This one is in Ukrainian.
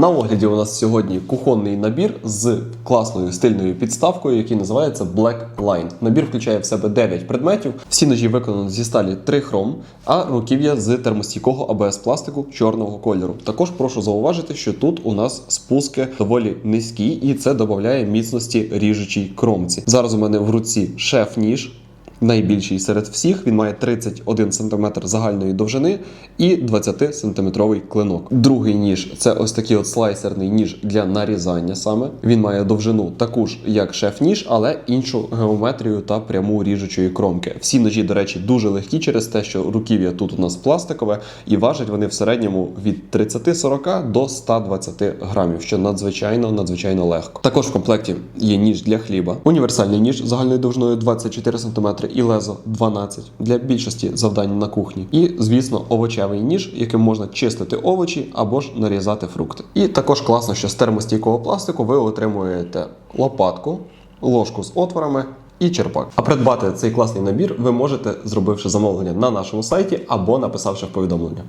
На огляді у нас сьогодні кухонний набір з класною стильною підставкою, який називається Black Line. Набір включає в себе 9 предметів. Всі ножі виконані зі сталі 3 хром, а руків'я з термостійкого АБС пластику чорного кольору. Також прошу зауважити, що тут у нас спуски доволі низькі, і це додає міцності ріжучій кромці. Зараз у мене в руці шеф-ніж. Найбільший серед всіх він має 31 см загальної довжини і 20 сантиметровий клинок. Другий ніж це ось такий от слайсерний ніж для нарізання саме. Він має довжину таку ж, як шеф-ніж, але іншу геометрію та пряму ріжучої кромки. Всі ножі, до речі, дуже легкі через те, що руків'я тут у нас пластикове, і важать вони в середньому від 30-40 до 120 грамів, що надзвичайно надзвичайно легко. Також в комплекті є ніж для хліба, універсальний ніж загальною довжиною 24 см і лезо 12 для більшості завдань на кухні. І, звісно, овочевий ніж, яким можна чистити овочі або ж нарізати фрукти. І також класно, що з термостійкого пластику ви отримуєте лопатку, ложку з отворами. І черпак. А придбати цей класний набір ви можете, зробивши замовлення на нашому сайті або написавши в повідомлення.